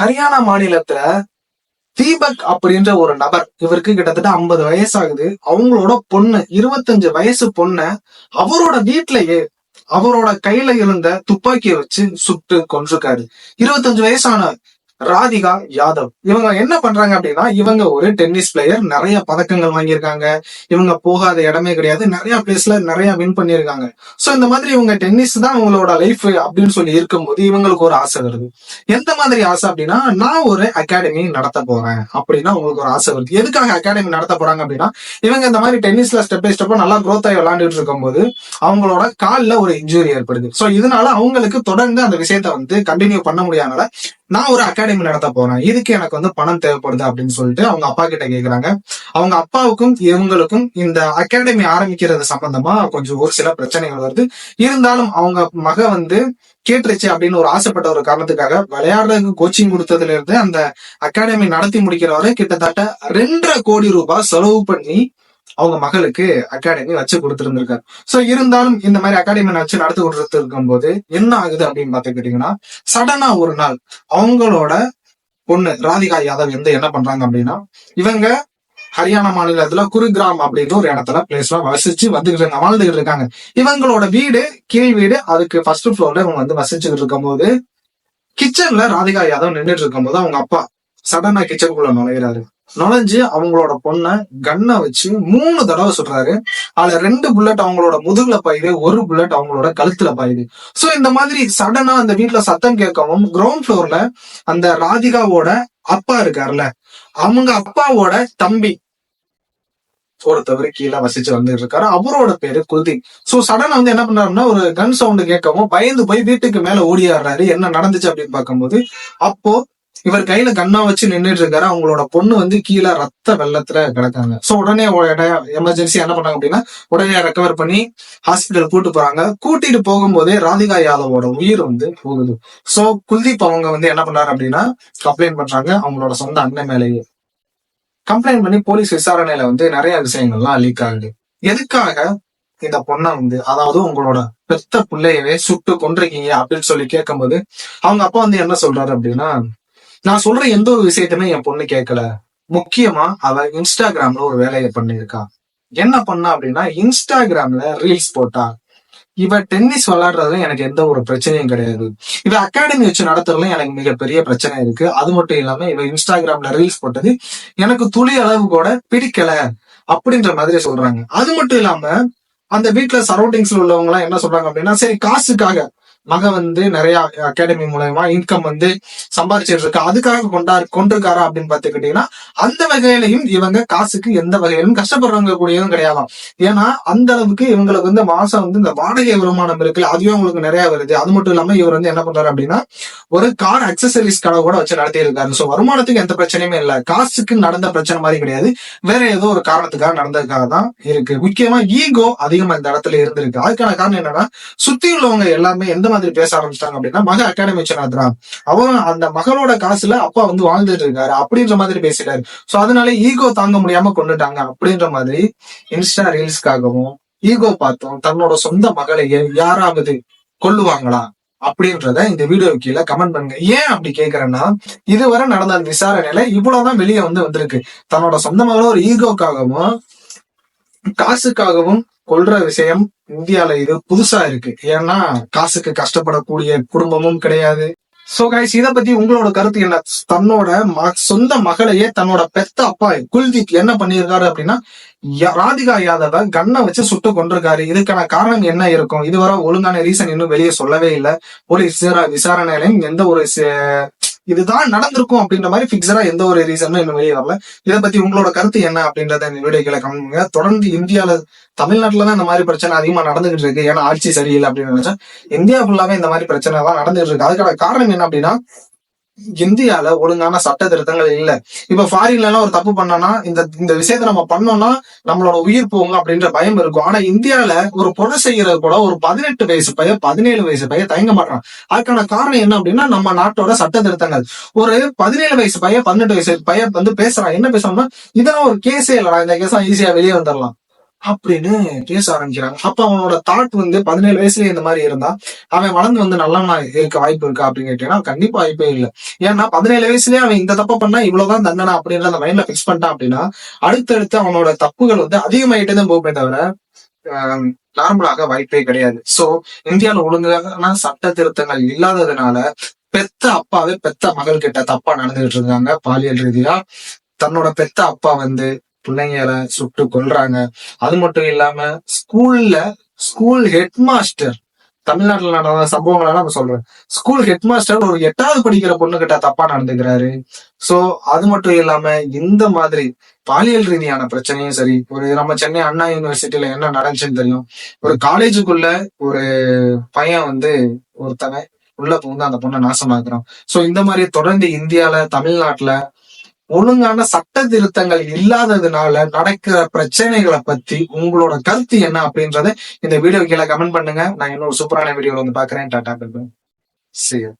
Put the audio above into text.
ஹரியானா மாநிலத்துல தீபக் அப்படின்ற ஒரு நபர் இவருக்கு கிட்டத்தட்ட ஐம்பது வயசு ஆகுது அவங்களோட பொண்ணு இருபத்தஞ்சு வயசு பொண்ண அவரோட வீட்லயே அவரோட கையில இருந்த துப்பாக்கியை வச்சு சுட்டு கொன்றிருக்காரு. இருபத்தஞ்சு வயசான ராதிகா யாதவ். இவங்க என்ன பண்றாங்க அப்படின்னா இவங்க ஒரு டென்னிஸ் பிளேயர் நிறைய பதக்கங்கள் வாங்கியிருக்காங்க. இவங்க போகாத இடமே கிடையாது. நிறைய பிளேஸ்ல நிறைய வின் பண்ணியிருக்காங்க. சோ இந்த மாதிரி இவங்க டென்னிஸ் தான் இவங்களோட லைஃப் அப்படின்னு சொல்லி இருக்கும்போது இவங்களுக்கு ஒரு ஆசை வருது. எந்த மாதிரி ஆசை அப்படின்னா நான் ஒரு அகாடமி நடத்த போறேன் அப்படின்னா உங்களுக்கு ஒரு ஆசை வருது. எதுக்காக அகாடமி நடத்த போறாங்க அப்படின்னா இவங்க இந்த மாதிரி டென்னிஸ்ல ஸ்டெப் பை ஸ்டெப்பா நல்லா க்ரோத் ஆகி விளையாண்டுட்டு இருக்கும்போது அவங்களோட கால்ல ஒரு இன்ஜுரி ஏற்படுது. சோ இதனால அவங்களுக்கு தொடர்ந்து அந்த விஷயத்த வந்து கண்டினியூ பண்ண முடியாதனால நான் ஒரு அகாடமி நடத்த போறேன். இதுக்கு எனக்கு வந்து பணம் தேவைப்படுது அப்படின்னு சொல்லிட்டு அவங்க அப்பா கிட்ட கேக்குறாங்க. அவங்க அப்பாவுக்கும் இவங்களுக்கும் இந்த அகாடமி ஆரம்பிக்கிறது சம்பந்தமா கொஞ்சம் ஒரு சில பிரச்சனைகள் வருது. இருந்தாலும் அவங்க மக வந்து கேட்டுருச்சு அப்படின்னு ஒரு ஆசைப்பட்ட ஒரு காரணத்துக்காக விளையாடுறதுக்கு கோச்சிங் கொடுத்ததுல இருந்து அந்த அகாடமி நடத்தி முடிக்கிற வரை கிட்டத்தட்ட ரெண்டரை கோடி ரூபாய் செலவு பண்ணி அவங்க மகளுக்கு அகாடமி வச்சு கொடுத்துருந்துருக்காரு. சோ இருந்தாலும் இந்த மாதிரி அகாடமி வச்சு நடத்தி கொடுத்துட்டு இருக்கும்போது என்ன ஆகுது அப்படின்னு பாத்துக்கிட்டீங்கன்னா சடனா ஒரு நாள் அவங்களோட பொண்ணு ராதிகா யாதவ் வந்து என்ன பண்றாங்க அப்படின்னா இவங்க ஹரியானா மாநிலத்துல குருகிராம் அப்படின்ற ஒரு இடத்துல பிளேஸ்ல வசிச்சு வந்துகிட்டு இருக்காங்க வாழ்ந்துகிட்டு இருக்காங்க. இவங்களோட வீடு கீழ் வீடு அதுக்கு ஃபர்ஸ்ட் ஃப்ளோர்ல இவங்க வந்து வசிச்சுக்கிட்டு இருக்கும்போது கிச்சன்ல ராதிகா யாதவ் நின்றுட்டு இருக்கும் போது அவங்க அப்பா சடனா கிச்சனுக்குள்ள நுழையிறாரு. நுழைஞ்சு அவங்களோட பொண்ணை கண்ணை வச்சு மூணு தடவை சுடுறாரு அதுல ரெண்டு புல்லட் அவங்களோட முதுகுல பாயுது ஒரு புல்லட் அவங்களோட கழுத்துல பாயுது. சோ இந்த மாதிரி சடனா அந்த வீட்டுல சத்தம் கேட்கவும் கிரவுண்ட் ஃப்ளோர்ல அந்த ராதிகாவோட அப்பா இருக்காருல்ல அவங்க அப்பாவோட தம்பி ஒருத்தவர் கீழே வசிச்சு வந்துட்டு இருக்காரு அவரோட பேரு குல்தீப். சோ சடனா வந்து என்ன பண்றாருன்னா ஒரு கன் சவுண்ட் கேட்கவும் பயந்து போய் வீட்டுக்கு மேல ஓடியாடுறாரு. என்ன நடந்துச்சு அப்படின்னு பார்க்கும்போது அப்போ இவர் கையில கண்ணா வச்சு நின்னுட்டு இருக்காரு. அவங்களோட பொண்ணு வந்து கீழே ரத்த வெள்ளத்துல கிடக்காங்க. சோ உடனே எமர்ஜென்சி என்ன பண்ணாங்க அப்படின்னா உடனே ரெக்கவர் பண்ணி ஹாஸ்பிட்டல் கூட்டு போறாங்க. கூட்டிட்டு போகும்போதே ராதிகா யாதவோட உயிர் வந்து போகுது. சோ குல்தீப் அவங்க வந்து என்ன பண்றாரு அப்படின்னா கம்ப்ளைண்ட் பண்றாங்க. அவங்களோட சொந்த அண்ணன் மேலேயே. கம்ப்ளைண்ட் பண்ணி போலீஸ் விசாரணையில வந்து நிறைய விஷயங்கள்லாம் லீக் ஆகுது. எதுக்காக இந்த பொண்ணை வந்து அதாவது உங்களோட பெத்த பிள்ளையவே சுட்டு கொண்டிருக்கீங்க அப்படின்னு சொல்லி கேட்கும்போது அவங்க அப்பா வந்து என்ன சொல்றாரு அப்படின்னா நான் சொல்ற எந்த ஒரு விஷயத்தையுமே என் பொண்ணு கேட்கல. முக்கியமா அவ இன்ஸ்டாகிராம்ல ஒரு வேலையை பண்ணியிருக்கா. என்ன பண்ணா அப்படின்னா இன்ஸ்டாகிராம்ல ரீல்ஸ் போட்டா. இவ டென்னிஸ் விளையாடுறதுல எனக்கு எந்த ஒரு பிரச்சனையும் கிடையாது. இவ அகாடமி வச்சு நடத்துறதுல எனக்கு மிகப்பெரிய பிரச்சனை இருக்கு. அது மட்டும் இல்லாம இவ இன்ஸ்டாகிராம்ல ரீல்ஸ் போட்டது எனக்கு துளி அளவு கூட பிடிக்கல அப்படின்ற மாதிரி சொல்றாங்க. அது மட்டும் இல்லாம அந்த வீட்டுல சரௌண்டிங்ஸ்ல உள்ளவங்க எல்லாம் என்ன சொல்றாங்க அப்படின்னா சரி காசுக்காக மக வந்து நிறைய அகாடமி மூலயமா இன்கம் வந்து சம்பாதிச்சிட்டு இருக்கா அதுக்காக கொண்டா கொண்டிருக்காரா அப்படின்னு பாத்துக்கிட்டீங்கன்னா அந்த வகையிலையும் இவங்க காசுக்கு எந்த வகையிலும் கஷ்டப்படுறவங்க கூடயும் கிடையாதாம். ஏன்னா அந்த அளவுக்கு இவங்களுக்கு வந்து மாசம் வந்து இந்த வாடகை வருமானம் இருக்குல்ல அதுவும் உங்களுக்கு நிறைய வருது. அது மட்டும் இல்லாம இவர் வந்து என்ன பண்றாரு அப்படின்னா ஒரு கார் அக்சசரிஸ் கடை கூட வச்சு நடத்தி இருக்காரு சோ வருமானத்துக்கு எந்த பிரச்சனையுமே இல்ல. காசுக்கு நடந்த பிரச்சனை மாதிரி கிடையாது. வேற ஏதோ ஒரு காரணத்துக்காக நடந்ததுக்காக தான் இருக்கு. முக்கியமா ஈகோ அதிகமா இந்த இடத்துல இருந்திருக்கு. அதுக்கான காரணம் என்னன்னா சுத்தி உள்ளவங்க எல்லாமே எந்த மாதிரி பேச ஆரம்பிச்சிட்டாங்க அப்படின்னா மக அகாடமி வச்சுனாத்ரா அவன் அந்த மகளோட காசுல அப்பா வந்து வாழ்ந்துட்டு இருக்காரு அப்படின்ற மாதிரி பேசிட்டாரு. சோ அதனால ஈகோ தாங்க முடியாம கொண்டுட்டாங்க அப்படின்ற மாதிரி இன்ஸ்டா ரீல்ஸ்க்காகவும் ஈகோ பார்த்தோம் தன்னோட சொந்த மகளை யாராவது கொல்லுவாங்களா அப்படின்றத இந்த வீடியோ கீழே கமெண்ட் பண்ணுங்க. ஏன் அப்படி கேக்குறேன்னா இதுவரை நடந்த அந்த விசாரணையில இவ்வளவுதான் வெளியே வந்து வந்திருக்கு. தன்னோட சொந்த மகள ஒரு ஈகோக்காகவும் காசுக்காகவும் கொல்ற விஷயம் இந்தியால இது புதுசா இருக்கு. ஏன்னா காசுக்கு கஷ்டப்படக்கூடிய குடும்பமும் கிடையாது. சோ கைஸ் இத பத்தி உங்களோட கருத்து என்ன? தன்னோட ம- சொந்த மகளையே தன்னோட பெத்த அப்பா குல்தீப் என்ன பண்ணியிருக்காரு அப்படின்னா ராதிகா யாதவ கண்ணை வச்சு சுட்டு கொண்டிருக்காரு இதுக்கான காரணம் என்ன இருக்கும்? இதுவரை ஒழுங்கான ரீசன் இன்னும் வெளியே சொல்லவே இல்லை. போலீஸ் விசார- விசாரணையிலையும் எந்த ஒரு இதுதான் நடந்திருக்கும் அப்படின்ற மாதிரி பிக்சரா எந்த ஒரு ரீசனும் இன்னும் வெளியே வரல. இதை பத்தி உங்களோட கருத்து என்ன அப்படின்றத இந்த வீடியோ கீழே கம்மிங்க தொடர்ந்து இந்தியால தமிழ்நாட்டுல தான் இந்த மாதிரி பிரச்சனை அதிகமா நடந்துகிட்டு இருக்கு. ஏன்னா ஆட்சி சரியில்லை அப்படின்னு நினைச்சா இந்தியா ஃபுல்லாவே இந்த மாதிரி பிரச்சனை தான் நடந்துட்டு இருக்கு. அதுக்கான காரணம் என்ன அப்படின்னா இந்தியால ஒழுங்கான சட்ட திருத்தங்கள் இல்ல. இப்ப ஃபாரின்ல எல்லாம் ஒரு தப்பு பண்ணனா இந்த இந்த விஷயத்த நம்ம பண்ணோம்னா நம்மளோட உயிர் போங்க அப்படின்ற பயம் இருக்கும். ஆனா இந்தியால ஒரு கொலை செய்யறது கூட ஒரு பதினெட்டு வயசு பையன் பதினேழு வயசு பையன் தயங்க மாட்டான் அதுக்கான காரணம் என்ன அப்படின்னா நம்ம நாட்டோட சட்ட திருத்தங்கள். ஒரு பதினேழு வயசு பையன் பதினெட்டு வயசு பையன் வந்து பேசுறான். என்ன பேசுறான்னா இதெல்லாம் ஒரு கேஸே இல்லடா இந்த கேஸ் ஈஸியா வெளியே வந்துடலாம் அப்படின்னு பேச ஆரம்பிக்கிறாங்க. அப்ப அவனோட தாட் வந்து பதினேழு வயசுலயே இந்த மாதிரி இருந்தா அவன் வளர்ந்து வந்து நல்லவனா இருக்க வாய்ப்பு இருக்கா அப்படின்னு கேட்டீங்கன்னா கண்டிப்பா வாய்ப்பே இல்லை. ஏன்னா பதினேழு வயசுலயே அவன் இந்த தப்ப பண்ணா இவ்வளவுதான் தண்டனை அப்படின்ற அந்த மைண்ட்ல பிக்ஸ் பண்ணிட்டான் அப்படின்னா அடுத்தடுத்து அவனோட தப்புகள் வந்து அதிகமாயிட்டே தான் போகுமே தவிர நார்மலாக வாய்ப்பே கிடையாது. சோ இந்தியால ஒழுங்கான சட்ட திருத்தங்கள் இல்லாததுனால பெத்த அப்பாவே பெத்த மகள் கிட்ட தப்பா நடந்துகிட்டு இருக்காங்க பாலியல் ரீதியா தன்னோட பெத்த அப்பா வந்து பிள்ளைங்களை சுட்டு கொல்றாங்க. அது மட்டும் இல்லாம ஸ்கூல்ல ஸ்கூல் ஹெட் மாஸ்டர் தமிழ்நாட்டில் நடந்த சம்பவங்களை நம்ம சொல்றேன். ஸ்கூல் ஹெட் மாஸ்டர் ஒரு எட்டாவது படிக்கிற பொண்ணு கிட்ட தப்பா நடந்துக்கிறாரு. சோ அது மட்டும் இல்லாம இந்த மாதிரி பாலியல் ரீதியான பிரச்சனையும் சரி ஒரு நம்ம சென்னை அண்ணா யூனிவர்சிட்டியில என்ன நடந்துச்சுன்னு தெரியும். ஒரு காலேஜுக்குள்ள ஒரு பையன் வந்து ஒருத்தவன் உள்ள புகுந்து அந்த பொண்ணை நாசமாக்குறான். சோ இந்த மாதிரி தொடர்ந்து இந்தியால தமிழ்நாட்டுல ஒழுங்கான சட்ட திருத்தங்கள் இல்லாததுனால நடக்கிற பிரச்சனைகளை பத்தி உங்களோட கருத்து என்ன அப்படின்றத இந்த வீடியோ கீழே கமெண்ட் பண்ணுங்க. நான் இன்னொரு சூப்பரான வீடியோல வந்து பாக்குறேன் டாடா சரி